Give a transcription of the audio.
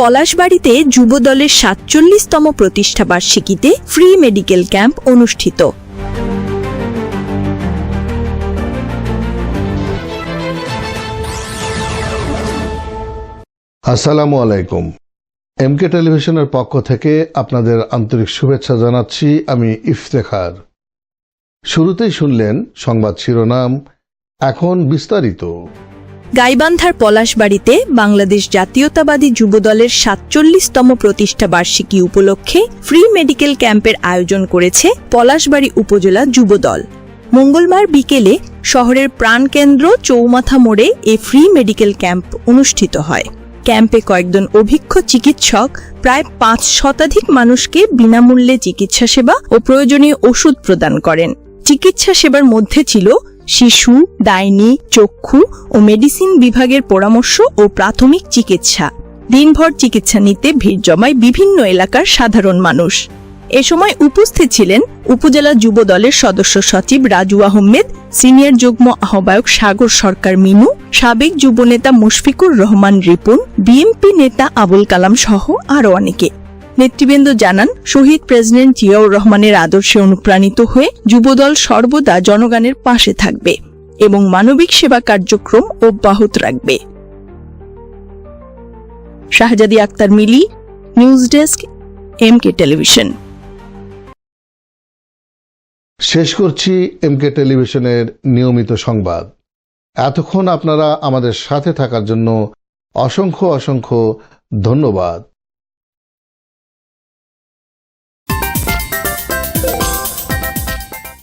পলাশবাড়িতে যুবদলের সাতচল্লিশতম প্রতিষ্ঠা বার্ষিকীতে ফ্রি মেডিকেল ক্যাম্প অনুষ্ঠিত। আসসালামু আলাইকুম। এমকে টেলিভিশনের পক্ষ থেকে আপনাদের আন্তরিক শুভেচ্ছা জানাচ্ছি আমি ইফতেখার। শুরুতেই শুনলেন সংবাদ শিরোনাম, এখন বিস্তারিত। গাইবান্ধার পলাশবাড়িতে বাংলাদেশ জাতীয়তাবাদী যুবদলের সাতচল্লিশতম প্রতিষ্ঠা বার্ষিকী উপলক্ষে ফ্রি মেডিকেল ক্যাম্পের আয়োজন করেছে পলাশবাড়ি উপজেলা যুবদল। মঙ্গলবার বিকেলে শহরের প্রাণকেন্দ্র চৌমাথা মোড়ে এ ফ্রি মেডিকেল ক্যাম্প অনুষ্ঠিত হয়। ক্যাম্পে কয়েকজন অভিজ্ঞ চিকিৎসক, প্রায় পাঁচ শতাধিক মানুষকে বিনামূল্যে চিকিৎসা সেবা ও প্রয়োজনীয় ওষুধ প্রদান করেন। চিকিৎসা সেবার মধ্যে ছিল শিশু, ডাইনি, চক্ষু ও মেডিসিন বিভাগের পরামর্শ ও প্রাথমিক চিকিৎসা। দিনভর চিকিৎসা নিতে ভিড় জমায় বিভিন্ন এলাকার সাধারণ মানুষ। এ সময় উপস্থিত ছিলেন উপজেলা যুব দলের সদস্য সচিব রাজু আহমেদ, সিনিয়র যুগ্ম আহ্বায়ক সাগর সরকার মিনু, সাবেক যুবনেতা মুশফিকুর রহমান রিপুন, বিএমপি নেতা আবুল কালাম সহ আরও অনেকে। নেতৃবৃন্দ জানান, শহীদ প্রেসিডেন্ট জিয়াউর রহমানের আদর্শে অনুপ্রাণিত হয়ে যুবদল সর্বদা জনগণের পাশে থাকবে এবং মানবিক সেবা কার্যক্রম অব্যাহত রাখবে। Shahzadi Akter Mili, news desk M K television. শেষ করছি এমকে টেলিভিশনের নিয়মিত সংবাদ। এতক্ষণ আপনারা আমাদের সাথে থাকার জন্য অসংখ্য অসংখ্য ধন্যবাদ।